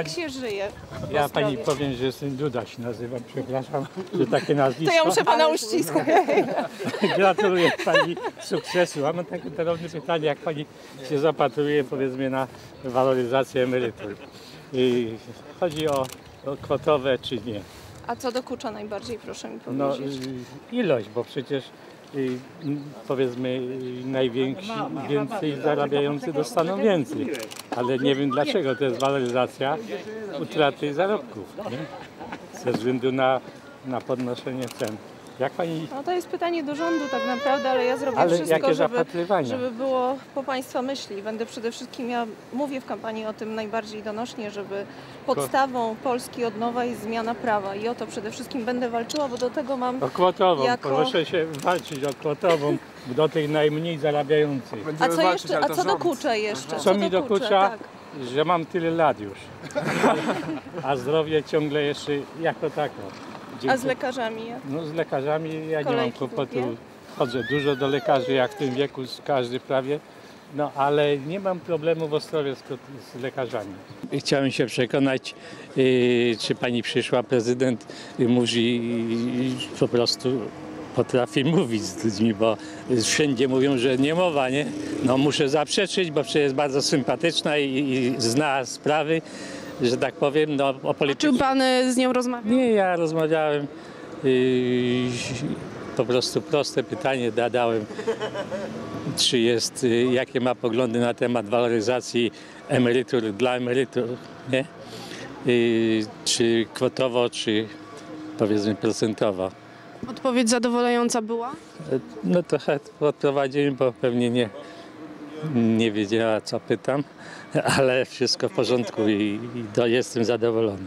Jak pani, się żyje? w ja Ostrowie? pani powiem, że jestem Duda się nazywam, przepraszam, że takie nazwisko. To ja muszę pana uściskać. Gratuluję pani sukcesu. A mam takie drobne pytanie, jak pani się zapatruje powiedzmy na waloryzację emerytur. I chodzi o, o kwotowe czy nie? A co dokucza najbardziej, proszę mi No powiedzieć? y, ilość, bo przecież powiedzmy y, najwięksi, więcej zarabiający dostaną więcej. Ale nie wiem dlaczego to jest waloryzacja utraty zarobków. Nie? Ze względu na, na podnoszenie cen. Jak pani No to jest pytanie do rządu tak naprawdę, ale ja zrobię Ale wszystko, żeby, żeby było po Państwa myśli. Będę przede wszystkim, ja mówię w kampanii o tym najbardziej donośnie, żeby podstawą Polski od nowa jest zmiana prawa i o to przede wszystkim będę walczyła, bo do tego mam... O kwotową, Jako- proszę się walczyć o kwotową do tej najmniej zarabiającej. A co walczyć, jeszcze, a co dokucza jeszcze? Co mi dokucza, Tak. że mam tyle lat już, a zdrowie ciągle jeszcze jako tako. A z Dziękuję. lekarzami? jak? No z lekarzami ja nie mam Kolejki kłopotu. długie? Chodzę dużo do lekarzy, jak w tym wieku, z każdy prawie. No ale nie mam problemu w Ostrowie z, z lekarzami. Chciałem się przekonać, yy, czy pani przyszła prezydent yy, mówi yy, po prostu potrafi mówić z ludźmi, bo wszędzie mówią, że nie mowa, nie? No muszę zaprzeczyć, bo przecież jest bardzo sympatyczna i, i zna sprawy, że tak powiem, no o Czy polityce. pan y, z nią rozmawiał? Nie, ja rozmawiałem yy, po prostu proste pytanie zadałem, czy jest, yy, jakie ma poglądy na temat waloryzacji emerytur dla emerytur, nie? Czy kwotowo, czy powiedzmy procentowo. Odpowiedź zadowalająca była? No trochę odprowadziłem, bo pewnie nie, nie wiedziała co pytam, ale wszystko w porządku i, i to jestem zadowolony.